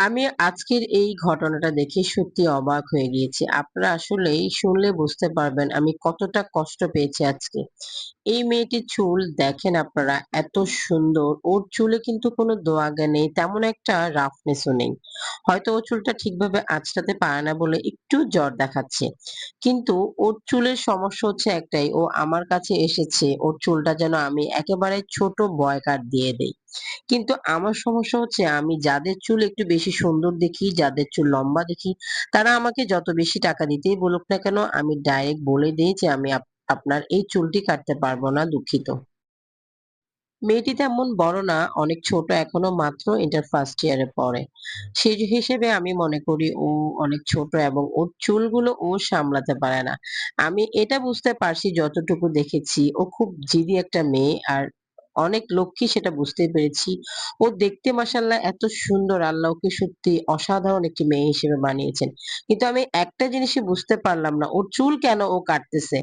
আমি আজকের এই ঘটনাটা দেখে সত্যি অবাক হয়ে গিয়েছি। আপনারা আসলেই শুনলে বুঝতে পারবেন আমি কতটা কষ্ট পেয়েছি আজকে। এই মেয়েটির চুল দেখেন আপনারা এত সুন্দর। ওর চুলে কিন্তু কোনো দোয়াগা নেই, তেমন একটা রাফনেসও নেই। হয়তো ও চুলটা ঠিকভাবে আঁচড়াতে পারে না বলে একটু জ্বর দেখাচ্ছে। কিন্তু ওর চুলের সমস্যা হচ্ছে একটাই, ও আমার কাছে এসেছে ওর চুলটা যেন আমি একেবারে ছোট বয় কাট দিয়ে দেই। কিন্তু আমার সমস্যা হচ্ছে আমি যাদের চুল একটু বেশি সুন্দর দেখি, যাদের চুল লম্বা দেখি, তারা আমাকে যত বেশি টাকা দিতেই বলুক না কেন আমি ডাইরেক্ট বলে দেই যে আমি আপ আপনার এই চুলটি কাটতে পারব না, দুঃখিত। মেয়েটি তেমন বড় না, অনেক ছোট এখনও মাত্র ইন্টার ফার্স্ট ইয়ারে পড়ে। সেই হিসেবে আমি মনে করি ও অনেক ছোট এবং ওর চুলগুলো ও সামলাতে পারে না। আমি এটা বুঝতে পারছি যতটুকু দেখেছি ও খুব জিদি একটা মেয়ে আর অনেক লক্ষ্মী সেটা বুঝতেই পেরেছি। ও দেখতে মাশাআল্লাহ এত সুন্দর আল্লাহ ওকে সত্যি অসাধারণ একটি মেয়ে হিসেবে বানিয়েছেন। কিন্তু আমি একটা জিনিসই বুঝতে পারলাম না ওর চুল কেন ও কাটতেছে?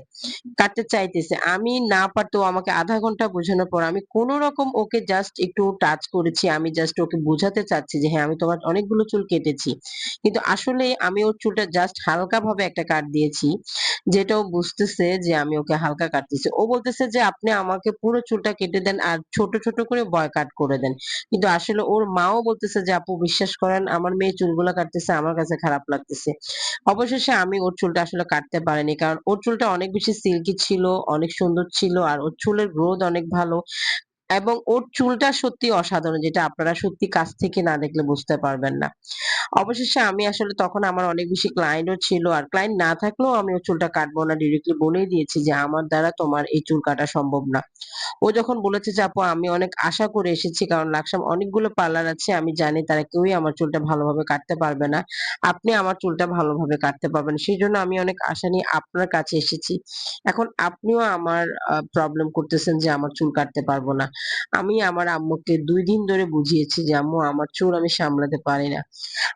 কাটতে চাইতেছে। আমি না পারতে আমাকে ০.৫ ঘণ্টা বোঝানোর পর আমি কোন রকম ওকে জাস্ট একটু টাচ করেছি। আমি জাস্ট ওকে বোঝাতে চাচ্ছি যে হ্যাঁ, আমি তোমার অনেকগুলো চুল কেটেছি। কিন্তু আসলে আমি ওর চুলটা জাস্ট হালকা ভাবে একটা কাট দিয়েছি। যেটা ও বুঝতেছে যে আমি ওকে হালকা কাটতেছি। ও বলতেছে যে, "আপনি আমাকে পুরো চুলটা কেটে দেন আর ছোট, ছোট করে বয় কাট করে দেন।" কিন্তু আসলে ওর মাও বলতেছে যে, "আপু বিশ্বাস করেন আমার মেয়ে চুলগুলা কাটতেছে আমার কাছে খারাপ লাগতেছে।" অবশেষে আমি ওর চুলটা আসলে কাটতে পারিনি। কারণ ওর চুলটা অনেক বেশি সিল্কি ছিল, অনেক সুন্দর ছিল আর ওর চুলের গ্রোথ অনেক ভালো। এবং ওর চুলটা সত্যি অসাধারণ যেটা আপনারা সত্যি কাছ থেকে না দেখলে বুঝতে পারবেন না। অবশেষে আমি আসলে তখন আমার অনেক বেশি ক্লায়েন্ট ও ছিল। আর ক্লায়েন্ট না থাকলেও আমি ওর চুলটা কাটবো না। ডিরেক্টলি বলেই দিয়েছি যে, "আমার দ্বারা তোমার এই চুল কাটা সম্ভব না।" ও যখন বলেছে যে, "আপু আমি অনেক আশা করে এসেছি কারণ লাকসাম অনেকগুলো পার্লার আছে। আমি জানি তারা কেউই আমার চুলটা ভালোভাবে কাটতে পারবে না। আপনি আমার চুলটা ভালোভাবে কাটতে পারবেন। সেই জন্য আমি অনেক আশা নিয়ে আপনার কাছে এসেছি। এখন আপনিও আমার প্রবলেম করতেছেন যে আমার চুল কাটতে পারব না।" আমি আমার আম্মুকে দুই দিন ধরে বুঝিয়েছি যে, "আম্মু আমার চুল আমি সামলাতে পারি না।"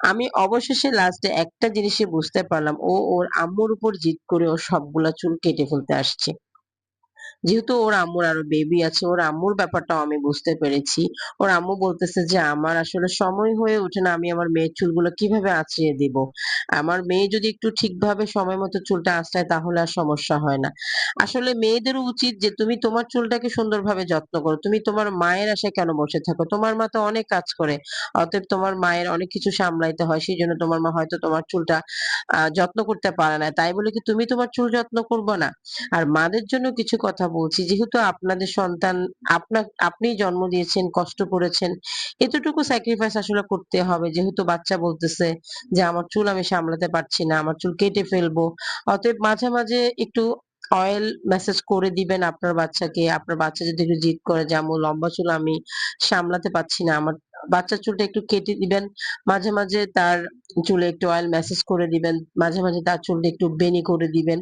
আমি অবশেষে লাস্টে একটা জিনিসই বুঝতে পারলাম ও ওর আম্মুর উপর জিদ করে ওর সবগুলা চুল কেটে ফেলতে আসছে। যেহেতু ওর আম্মুর আরও বেবি আছে, ওর আম্মুর ব্যাপারটাও আমি বুঝতে পেরেছি। ওর আম্মু বলতেছে যে, "আমার আসলে সময় হয়ে ওঠে না। আমি আমার মেয়ের চুলগুলো কীভাবে আঁচড়িয়ে দিব? আমার মেয়ে যদি একটু ঠিকভাবে সময় মতো চুলটা আঁচড়ায় তাহলে আর সমস্যা হয় না।" আসলে মেয়েদেরও উচিত যে তুমি তোমার চুলটাকে সুন্দরভাবে যত্ন করো। তুমি তোমার মায়ের আশায় কেন বসে থাকো? তোমার মা তো অনেক কাজ করে। অতএব তোমার মায়ের অনেক কিছু সামলাইতে হয়। সেই জন্য তোমার মা হয়তো তোমার চুলটা যত্ন করতে পারে না। তাই বলে কি তুমি তোমার চুল যত্ন করবা না? আর মাদের জন্য কিছু কথা বলছি। যেহেতু আপনাদের সন্তান আপনা আপনিই জন্ম দিয়েছেন, কষ্ট করেছেন। এতটুকু স্যাক্রিফাইস আসলে করতে হবে। যেহেতু বাচ্চা বলতেছে যে, "আমার চুল আমি সামলাতে পারছি না। আমার চুল কেটে ফেলব।" অতএব মাঝে, মাঝে একটু অয়েল ম্যাসাজ করে দিবেন আপনার বাচ্চাকে। আপনার বাচ্চা যদি একটু জিদ করে যে, "আম্মু লম্বা চুল আমি সামলাতে পারছি না।" আমার বাচ্চার চুলটা একটু কেটে দিবেন। মাঝে, মাঝে তার চুলে একটু অয়েল ম্যাসাজ করে দিবেন। মাঝে, মাঝে তার চুলটা একটু বেনি করে দিবেন।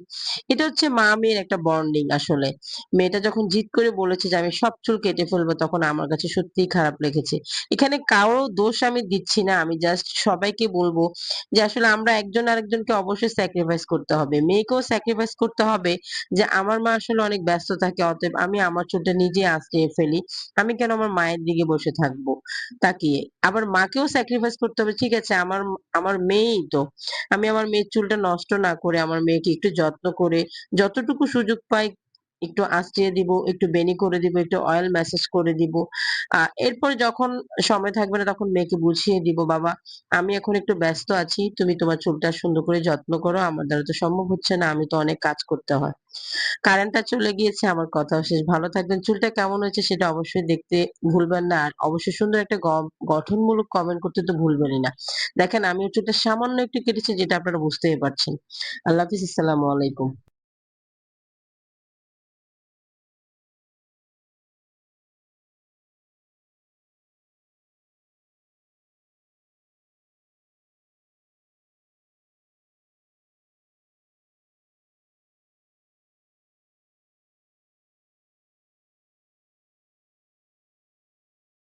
এটা হচ্ছে মা-মেয়ের একটা বন্ডিং আসলে। মেয়েটা যখন জিদ করে বলেছে যে, "আমি সব চুল কেটে ফেলব" তখন আমার কাছে সত্যিই খারাপ লেগেছে। এখানে কারও দোষ আমি দিচ্ছি না। আমি জাস্ট সবাইকে বলব যে, আসলে আমরা একজন আরেকজনকে অবশ্যই স্যাক্রিফাইস করতে হবে। মেয়েকেও স্যাক্রিফাইস করতে হবে যে, আমার মা আসলে অনেক ব্যস্ত থাকে। অতএব আমি আমার চুলটা নিজে আঁচড়িয়ে ফেলি। আমি কেন আমার মায়ের দিকে বসে থাকব তাকিয়ে? আবার মাকেও স্যাক্রিফাইস করতে হবে। ঠিক আছে, আমার আমার মেয়েই তো। আমি আমার মেয়ের চুলটা নষ্ট না করে, আমার মেয়েকে একটু যত্ন করে, যতটুকু সুযোগ পাই একটু আঁচড়িয়ে দিব, একটু বেনি করে দিব, একটু অয়েল ম্যাসাজ করে দিব। এরপর যখন সময় থাকবে না তখন মেয়েকে বুঝিয়ে দিব, "বাবা আমি এখন একটু ব্যস্ত আছি। তুমি তোমার চুলটা সুন্দর করে যত্ন করো। আমার দ্বারা তো সম্ভব হচ্ছে না। আমি তো অনেক কাজ করতে হয়।" কারেন্টটা চলে গিয়েছে আমার কথা শেষ। ভালো থাকবেন। চুলটা কেমন হয়েছে সেটা অবশ্যই দেখতে ভুলবেন না। আর অবশ্যই সুন্দর একটা গঠনমূলক কমেন্ট করতে তো ভুলবেনই না। দেখেন আমি চুলটা সামান্য একটু কেটেছি যেটা আপনারা বুঝতেই পারছেন। আল্লাহ হাফিজ। আসসালামু আলাইকুম।